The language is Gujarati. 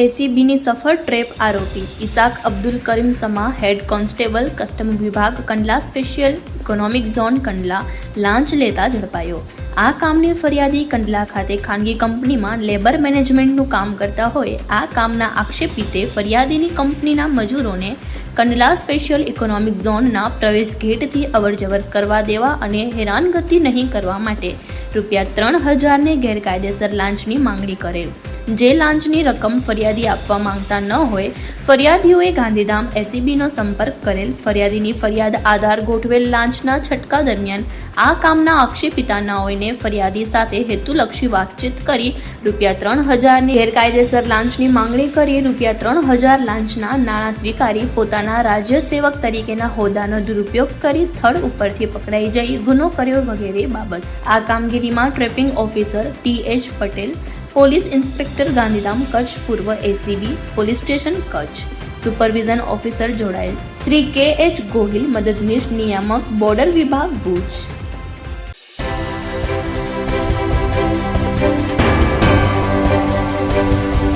એસીબીની સફળ ટ્રેપ આરોપી Isak Abdul Karim Sama head constable custom વિભાગ Kandla special economic zone Kandla લાંચ લેતા ઝડપાયો. આ કામની ફરિયાદી કંડલા ખાતે ખાનગી કંપનીમાં લેબર મેનેજમેન્ટનું કામ કરતા હોય આ કામના આક્ષેપિતે ફરિયાદીની કંપનીના મજૂરોને કંડલા સ્પેશિયલ ઇકોનોમિક ઝોનના પ્રવેશ ગેટથી અવરજવર કરવા દેવા અને હેરાનગતિ નહીં કરવા માટે રૂપિયા ત્રણ હજારને ગેરકાયદેસર લાંચની માંગણી કરેલ. જે લાંચની રકમ ફરિયાદી આપવા માંગતા ન હોય, ફરિયાદીઓએ ગાંધીધામ એસીબીનો સંપર્ક કરેલ, ફરિયાદીની ફરિયાદ આધાર ગોઠવેલ લાંચના છટકા દરમિયાન આ કામના આક્ષેપિતાનાઓને ફરિયાદી સાથે હેતુલક્ષી વાતચીત કરી રૂપિયા ત્રણ હજારની ગેરકાયદેસર લાંચની માંગણી કરી રૂપિયા ત્રણ હજાર લાંચના નાણાં સ્વીકારી પોતાના રાજ્ય સેવક તરીકેના હોદ્દાનો દુરુપયોગ કરી સ્થળ ઉપરથી પકડાઈ જઈ ગુનો કર્યો વગેરે બાબત. આ કામગીરીમાં trapping officer T H Patel police inspector Gandhidham Kutch પૂર્વ ACB police station Kutch. Supervision officer જોડાયેલ. શ્રી કે એચ ગોહિલ, મદદનીશ નિયામક, બોર્ડર વિભાગ ભુજ.